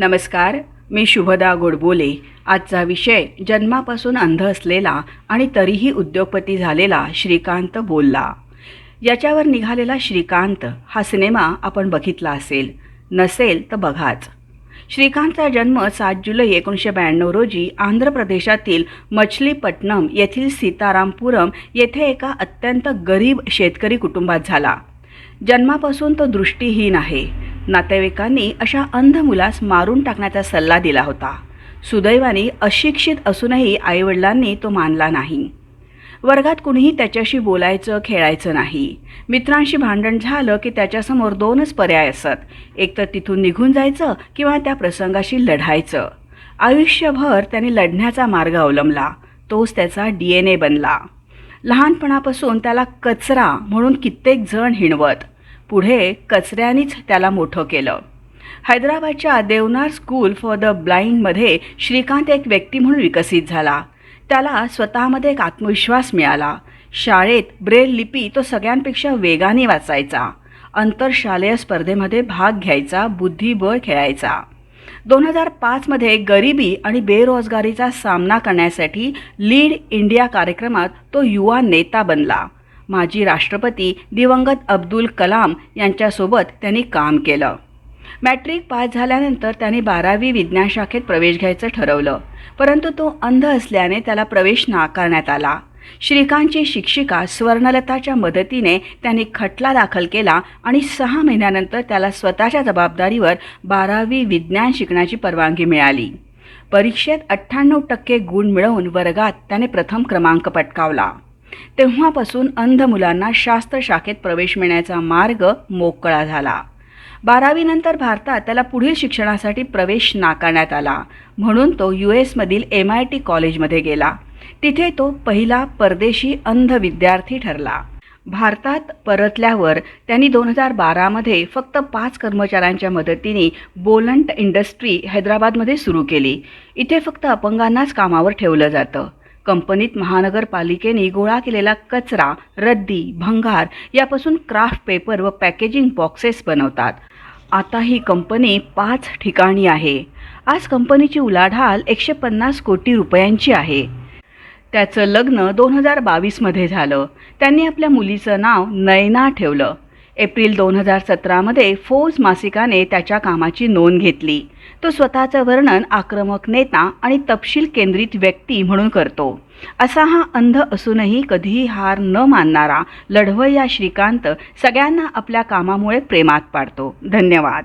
नमस्कार मी शुभदा गोडबोले. आजचा विषय जन्मापासून अंध असलेला आणि तरीही उद्योगपती झालेला श्रीकांत बोलला. याच्यावर निघालेला श्रीकांत हा सिनेमा आपण बघितला असेल. नसेल तर बघाच. श्रीकांतचा जन्म सात जुलै एकोणीसशे ब्याण्णव रोजी आंध्र प्रदेशातील मछलीपट्टणम येथील सीतारामपुरम येथे एका अत्यंत गरीब शेतकरी कुटुंबात झाला. जन्मापासून तो दृष्टीहीन आहे. नातेवाईकांनी अशा अंध मुलास मारून टाकण्याचा सल्ला दिला होता. सुदैवाने अशिक्षित असूनही आईवडिलांनी तो मानला नाही. वर्गात कुणीही त्याच्याशी बोलायचं खेळायचं नाही. मित्रांशी भांडण झालं की त्याच्यासमोर दोनच पर्याय असत. एक तर तिथून निघून जायचं किंवा त्या प्रसंगाशी लढायचं. आयुष्यभर त्याने लढण्याचा मार्ग अवलंबला. तोच त्याचा डी एन ए बनला. लहानपणापासून त्याला कचरा म्हणून कित्येक जण हिणवत. पुढे कचऱ्यानेच त्याला मोठं केलं. हैदराबादच्या देवनार स्कूल फॉर द ब्लाइंडमध्ये श्रीकांत एक व्यक्ती म्हणून विकसित झाला. त्याला स्वतःमध्ये एक आत्मविश्वास मिळाला. शाळेत ब्रेल लिपी तो सगळ्यांपेक्षा वेगाने वाचायचा. आंतरशालेय स्पर्धेमध्ये भाग घ्यायचा बुद्धिबळ खेळायचा. दोन हजार पाचमध्ये गरिबी आणि बेरोजगारीचा सामना करण्यासाठी लीड इंडिया कार्यक्रमात तो युवा नेता बनला. माजी राष्ट्रपती दिवंगत अब्दुल कलाम यांच्यासोबत त्यांनी काम केलं. मॅट्रिक पास झाल्यानंतर त्याने बारावी विज्ञान शाखेत प्रवेश घ्यायचं ठरवलं. परंतु तो अंध असल्याने त्याला प्रवेश नाकारण्यात आला. श्रीकांतची शिक्षिका स्वर्णलताच्या मदतीने त्यांनी खटला दाखल केला आणि सहा महिन्यानंतर त्याला स्वतःच्या जबाबदारीवर बारावी विज्ञान शिकण्याची परवानगी मिळाली. परीक्षेत अठ्ठ्याण्णव टक्के गुण मिळवून वर्गात त्याने प्रथम क्रमांक पटकावला. तेव्हापासून अंध मुलांना शास्त्र शाखेत प्रवेश मिळण्याचा मार्ग मोकळा झाला. बारावीनंतर भारतात त्याला पुढील शिक्षणासाठी प्रवेश नाकारण्यात आला. म्हणून तो यू एसमधील एम आय टी कॉलेजमध्ये गेला. तिथे तो पहिला परदेशी अंध विद्यार्थी ठरला. भारतात परतल्यावर त्यांनी दोन हजार बारामध्ये फक्त पाच कर्मचाऱ्यांच्या मदतीने बोलंट इंडस्ट्री हैदराबादमध्ये सुरू केली. इथे फक्त अपंगांनाच कामावर ठेवलं जातं. कंपनीत महानगरपालिकेने गोळा केलेला कचरा रद्दी भंगार यापासून क्राफ्ट पेपर व पॅकेजिंग बॉक्सेस बनवतात. आता ही कंपनी पाच ठिकाणी आहे. आज कंपनीची उलाढाल एकशे पन्नास कोटी रुपयांची आहे. त्याचं लग्न दोन हजार बावीसमध्ये झालं. त्यांनी आपल्या मुलीचं नाव नयना ठेवलं. एप्रिल दोन हजार सतरामध्ये फोर्स मासिकाने त्याच्या कामाची नोंद घेतली. तो स्वतःचं वर्णन आक्रमक नेता आणि तपशील केंद्रित व्यक्ती म्हणून करतो. असा हा अंध असूनही कधीही हार न मानणारा लढवय्या श्रीकांत सगळ्यांना आपल्या कामामुळे प्रेमात पाडतो. धन्यवाद.